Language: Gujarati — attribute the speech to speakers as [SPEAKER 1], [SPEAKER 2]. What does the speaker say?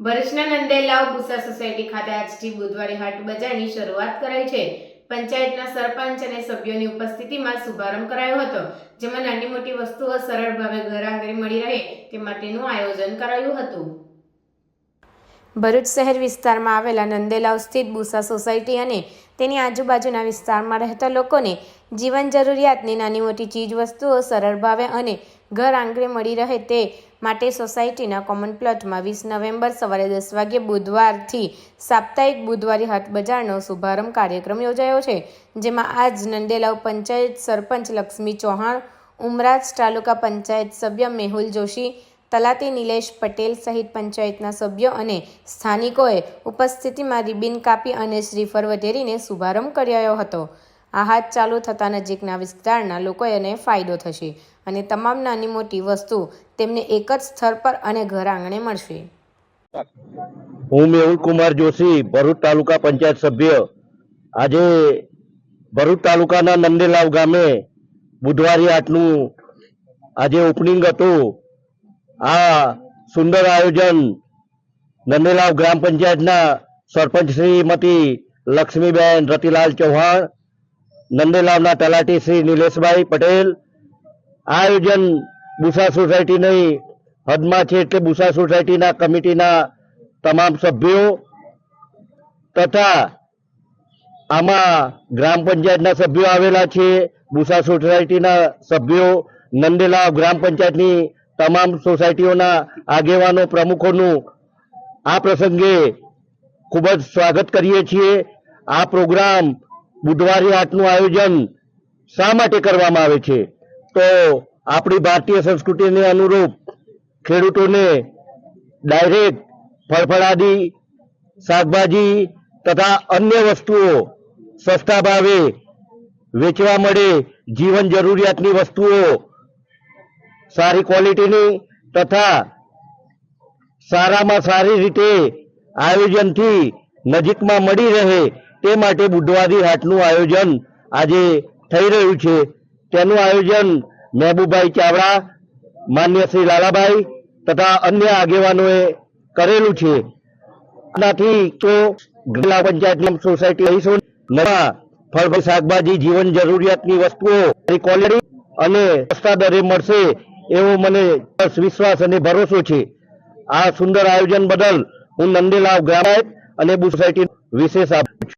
[SPEAKER 1] ભરૂચના નંદેલાવ ભૂસા સોસાયટી ખાતે આજથી બુધવારે હાટ બજારની શરૂઆત કરાઈ છે. પંચાયતના સરપંચ અને સભ્યોની ઉપસ્થિતિમાં શુભારંભ કરાયો હતો, જેમાં નાની મોટી વસ્તુઓ સરળ ભાવે ઘર આંગણે મળી રહે તે માટેનું આયોજન કરાયું હતું. ભરૂચ શહેર વિસ્તારમાં આવેલા નંદેલાવ સ્થિત બુસા સોસાયટી અને તેની આજુબાજુના વિસ્તારમાં રહેતા લોકોને જીવન જરૂરિયાતની નાની મોટી ચીજ વસ્તુઓ સરળ ભાવે અને ઘર આંગણે મળી રહે તે માટે સોસાયટીના કોમન પ્લોટમાં વીસ નવેમ્બર સવારે દસ વાગ્યે બુધવારથી સાપ્તાહિક બુધવારી હાટ બજારનો શુભારંભ કાર્યક્રમ યોજાયો છે, જેમાં આજ નંદેલાવ પંચાયત સરપંચ લક્ષ્મી ચૌહાણ, ઉમરાજ તાલુકા પંચાયત સભ્ય મેહુલ જોશી, તલાટી નિલેશ પટેલ સહિત પંચાયતના સભ્યો અને સ્થાનિકોએ ઉપસ્થિતિમાં રિબિન કાપી અને શ્રીફળ વધેરીને શુભારંભ કર્યો હતો. આ હાથ ચાલુ થતા નજીકના વિસ્તારના લોકોને ફાયદો થશે અને તમામ નાની મોટી વસ્તુ તેમને એક જ સ્થળ પર અને ઘર આંગણે મળશે.
[SPEAKER 2] હું મેહુલ કુમાર જોશી, ભરૂચ તાલુકા પંચાયત સભ્ય. આજે ભરૂચ તાલુકાના નંદેલાવ ગામે બુધવારી આટલું આજે ઓપનિંગ હતું. આ સુંદર આયોજન નંદેલાવ ગ્રામ પંચાયતના સરપંચ શ્રીમતી લક્ષ્મીબેન રતિલાલ ચૌહાણ નંદેલાવના તલાટી શ્રી નિલેશભાઈ પટેલ. આયોજન બુસા સોસાયટીની હદમાં છે એટલે બુસા સોસાયટીના કમિટીના તમામ સભ્યો તથા આમાં ગ્રામ પંચાયતના સભ્યો આવેલા છે. બુસા સોસાયટીના સભ્યો નંદેલાવ ગ્રામ પંચાયતની તમામ સોસાયટીઓના આગેવાનો, પ્રમુખોનું આ પ્રસંગે ખૂબ જ સ્વાગત કરીએ છીએ. આ પ્રોગ્રામ બુધવારી હાટનું આયોજન શા માટે કરવામાં આવે છે? તો આપણી ભારતીય સંસ્કૃતિને અનુરૂપ ખેડૂતોને ડાયરેક્ટ ફળફળાદી શાકભાજી તથા અન્ય વસ્તુઓ સસ્તા ભાવે વેચવા મળે, જીવન જરૂરિયાતની વસ્તુઓ સારી ક્વોલિટીની તથા સારામાં સારી રીતે આયોજનથી નજીકમાં મળી રહે તે માટે બુધવારી હાટનું આયોજન આજે થઈ રહ્યું છે. તેનું આયોજન મહેબુભાઈ ચાવડા, માન્ય શ્રી લાલાભાઈ તથા અન્ય આગેવાનોએ કરેલું છે. આનાથી તો જિલ્લા પંચાયતની સોસાયટી રહીશો. નવા ફળ શાકભાજી, જીવન જરૂરિયાતની વસ્તુઓ ક્વોલિટી અને સસ્તા દરે મળશે એવો મને વિશ્વાસ અને ભરોસો છે. આ સુંદર આયોજન બદલ હું નંદેલાવ ગ્રામ પંચાયત અને સોસાયટી વિશેષ આપું છું.